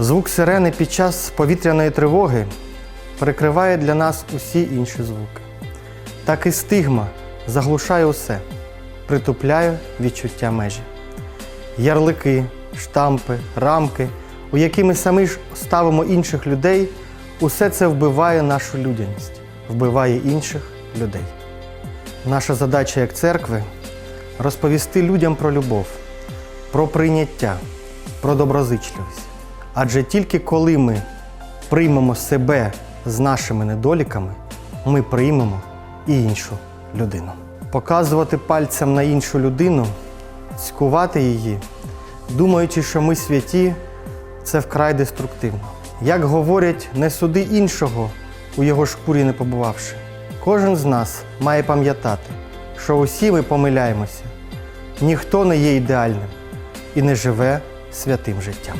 Звук сирени під час повітряної тривоги перекриває для нас усі інші звуки. Так і стигма заглушає усе, притупляє відчуття межі. Ярлики, штампи, рамки, у які ми самі ж ставимо інших людей, усе це вбиває нашу людяність, вбиває інших людей. Наша задача як церкви розповісти людям про любов, про прийняття, про доброзичливість. Адже тільки коли ми приймемо себе з нашими недоліками, ми приймемо і іншу людину. Показувати пальцем на іншу людину, цькувати її, думаючи, що ми святі, це вкрай деструктивно. Як говорять, не суди іншого, у його шкурі не побувавши. Кожен з нас має пам'ятати, що усі ми помиляємося, ніхто не є ідеальним і не живе святим життям.